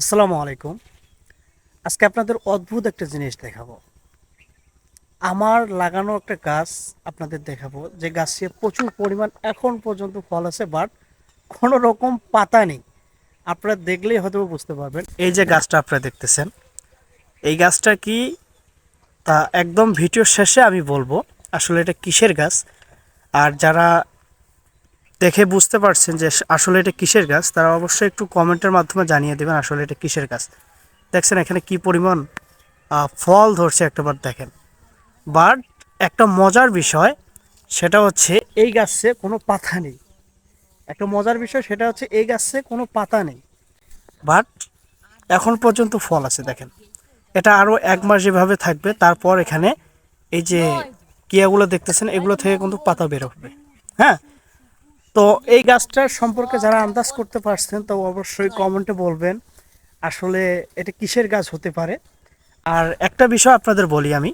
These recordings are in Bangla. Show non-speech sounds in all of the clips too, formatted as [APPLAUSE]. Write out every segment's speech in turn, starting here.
আসসালামু আলাইকুম। আজকে আপনাদের অদ্ভুত একটা জিনিস দেখাবো। আমার লাগানো একটা গাছ আপনাদের দেখাবো। যে গাছে প্রচুর পরিমাণ এখন পর্যন্ত ফল আছে, বাট কোনো রকম পাতা নেই। আপনারা দেখলেই হয়তো বুঝতে পারবেন, এই যে গাছটা আপনারা দেখতেছেন, এই গাছটা কি তা একদম ভিডিও শেষে আমি বলব, আসলে এটা কিসের গাছ? আর যারা দেখে বুঝতে পারছেন যে আসলে এটা কিসের গাছ তারা অবশ্যই একটু কমেন্টের মাধ্যমে জানিয়ে দেবেন আসলে এটা কিসের গাছ। দেখছেন এখানে কি পরিমাণ ফল ধরছে একটাবার দেখেন। বাট একটা মজার বিষয় সেটা হচ্ছে এই গাছে কোনো পাতা নেই। একটা মজার বিষয় সেটা হচ্ছে এই গাছে কোনো পাতা নেই। বাট এখন পর্যন্ত ফল আছে দেখেন। এটা আরও এক মাস যেভাবে থাকবে তারপর এখানে এই যে কিয়াগুলো দেখতেছেন এগুলো থেকে কিন্তু পাতা বের হবে। হ্যাঁ? তো এই গাছটার সম্পর্কে যারা আন্দাজ করতে পারছেন, তো অবশ্যই কমেন্টে বলবেন আসলে এটা কিসের গাছ হতে পারে। আর একটা বিষয় আপনাদের বলি আমি।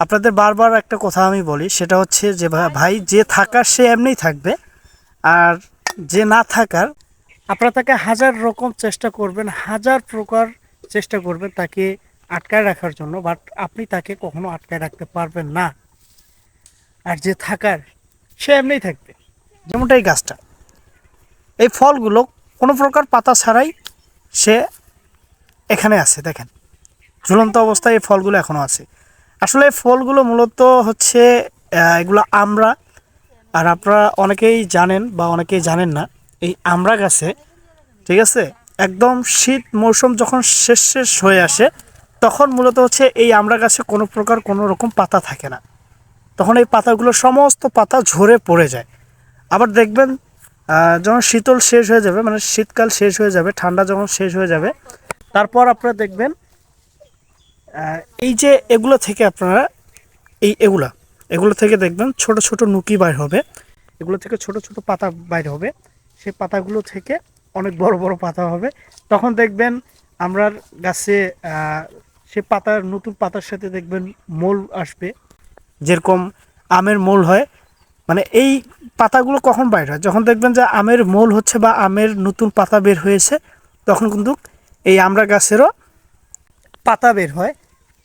আপনাদের বারবার একটা কথা আমি বলি, সেটা হচ্ছে যে ভাই যে থাকার সে এমনিই থাকবে, আর যে না থাকার, আপনারা তাকে হাজার রকম চেষ্টা করবেন, হাজার প্রকার চেষ্টা করবেন তাকে আটকায় রাখার জন্য, বাট আপনি তাকে কখনো আটকায় রাখতে পারবেন না। আর যে থাকার, সে এমনিই থাকবে। যেমনটা এই গাছটা। এই ফলগুলো কোনো প্রকার পাতা ছাড়াই সে এখানে আছে, দেখেন। ঝুলন্ত অবস্থায় এই ফলগুলো এখনও আছে। আসলে এই ফলগুলো মূলত হচ্ছে এগুলো আমরা, আর আপনারা অনেকেই জানেন বা অনেকেই জানেন না, এই আমড়া গাছে, ঠিক আছে? একদম শীত মৌসুম যখন শেষ শেষ হয়ে আসে, তখন মূলত হচ্ছে এই আমড়া গাছে কোনো প্রকার কোনো রকম পাতা থাকে না। তখন এই পাতাগুলো সমস্ত পাতা ঝরে পড়ে যায়। আবার দেখবেন যখন শীতল শেষ হয়ে যাবে মানে শীতকাল শেষ হয়ে যাবে, ঠান্ডা যখন শেষ হয়ে যাবে, তারপর আপনারা দেখবেন এই যে এগুলো থেকে আপনারা, এই এগুলা, এগুলো থেকে দেখবেন ছোট ছোট নুকি বাইর হবে। এগুলো থেকে ছোট ছোট পাতা বাইর হবে। সেই পাতাগুলো থেকে অনেক বড় বড় পাতা হবে। তখন দেখবেন আমরা গাছে সে পাতার, নতুন পাতার সাথে দেখবেন মোল আসবে। যেরকম আমের মোল হয়। মানে এই পাতাগুলো কখন বাইর হয়? যখন দেখবেন যে আমের মোল হচ্ছে বা আমের নতুন পাতা বের হয়েছে, তখন কিন্তু এই আমড়া গাছেরও পাতা বের হয়,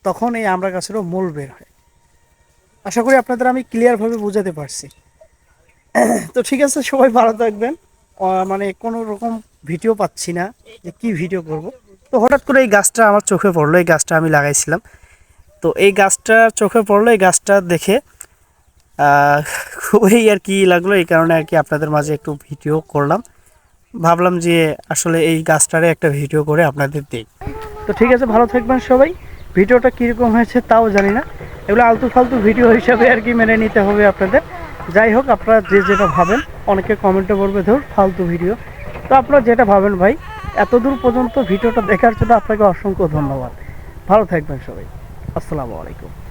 তখন এই আমড়া গাছেরও মোল বের হয়। আশা করি আপনাদের আমি ক্লিয়ারভাবে বোঝাতে পারছি। তো ঠিক আছে, সবাই ভালো থাকবেন। মানে কোনো রকম ভিডিও পাচ্ছি না যে কী ভিডিও করব। তো হঠাৎ করে এই গাছটা আমার চোখে পড়ল, এই গাছটা আমি লাগাইছিলাম। তো এই গাছটা চোখে পড়ল, এই গাছটা দেখে খুবই [LAUGHS] আর কি লাগল, এই কারণে আর কি আপনাদের মাঝে একটু ভিডিও করলাম। ভাবলাম যে আসলে এই গাছটারে একটা ভিডিও করে আপনাদের দিই। তো ঠিক আছে, ভালো থাকবেন সবাই। ভিডিওটা কীরকম হয়েছে তাও জানি না। এগুলো আলতু ফালতু ভিডিও হিসাবে আর কি মেনে নিতে হবে আপনাদের। যাই হোক, আপনারা যে যেটা ভাবেন, অনেকে কমেন্টে বলবে, ধর, ফালতু ভিডিও। তো আপনারা যেটা ভাবেন ভাই, এতদূর পর্যন্ত ভিডিওটা দেখার জন্য আপনাকে অসংখ্য ধন্যবাদ। ভালো থাকবেন সবাই। আসসালামু আলাইকুম।